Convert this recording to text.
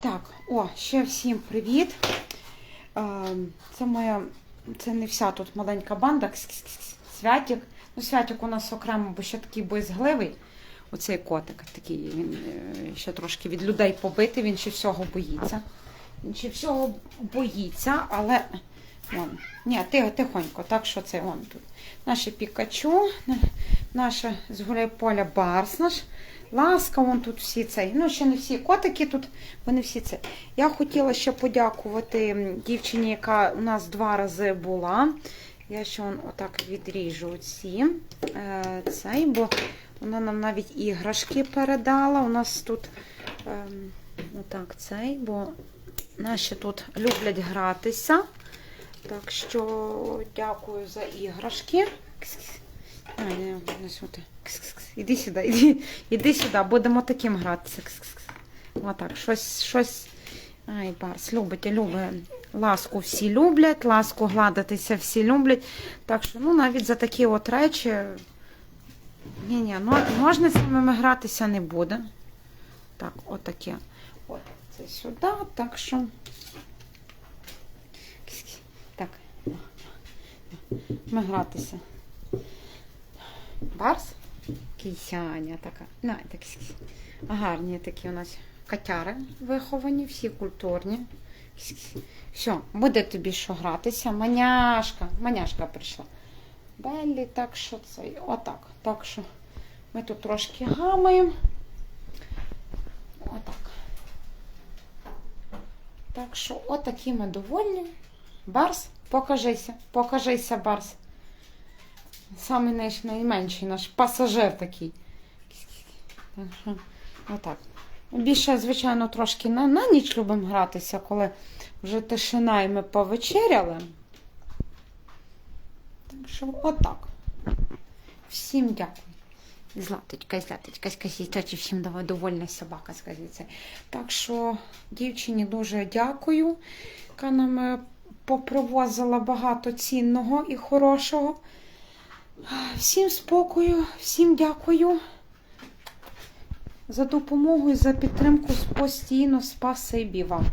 Так, о, ще всім привіт. Е, Це моя, це не вся тут маленька банда. Святік. Ну, Святік у нас окремо, бо ще такий боязгливий. Оцей котик такий, він е, ще трошки від людей побитий, він ще всього боїться. Він ще всього боїться, але. Вон. Ні, тихонько, так що це он тут. Наше Пікачу, наша з поля Барс наш. Ласка, вон тут всі цей. Ну, ще не всі котики тут, вони всі це. Я хотіла ще подякувати дівчині, яка у нас два рази була. Я ще он отак відріжу ці е, цей, бо вона нам навіть іграшки передала. У нас тут ем, отак цей, бо наші тут люблять гратися. Так що дякую за іграшки. Кс-кс. Не, не. Іди сюди, іди, іди сюди, будемо таким гратися. Кс-кс-кс. Отак, щось, щось. Ай, Барс, любить, любить. Ласку всі люблять, ласку гладитися всі люблять. Так що, ну, навіть за такі от речі. Ні, ні, ну, ножницями гратися не буде. Так, отаке. От, це сюди, так що. Так. Ми гратися. Барс? Кисяня така. На, так. Гарні такі у нас котяри виховані, всі культурні. Все, буде тобі що гратися. Маняшка, маняшка прийшла. Беллі, так що це. Отак. Так що ми тут трошки гамаємо. Отак. Так що отакі ми довольні. Барс, покажися, покажися, Барс. Самий наш найменший наш пасажир такий. Отак. Більше, звичайно, трошки на, на ніч любимо гратися, коли вже тишина і ми повечеряли. Так що отак. Всім дякую. Златочка, златочка, скажіть, точі всім довольна собака, скажіться. Так що дівчині дуже дякую, яка нам е, попривозила багато цінного і хорошого. Всім спокою, всім дякую за допомогу і за підтримку постійно. Спасибі вам.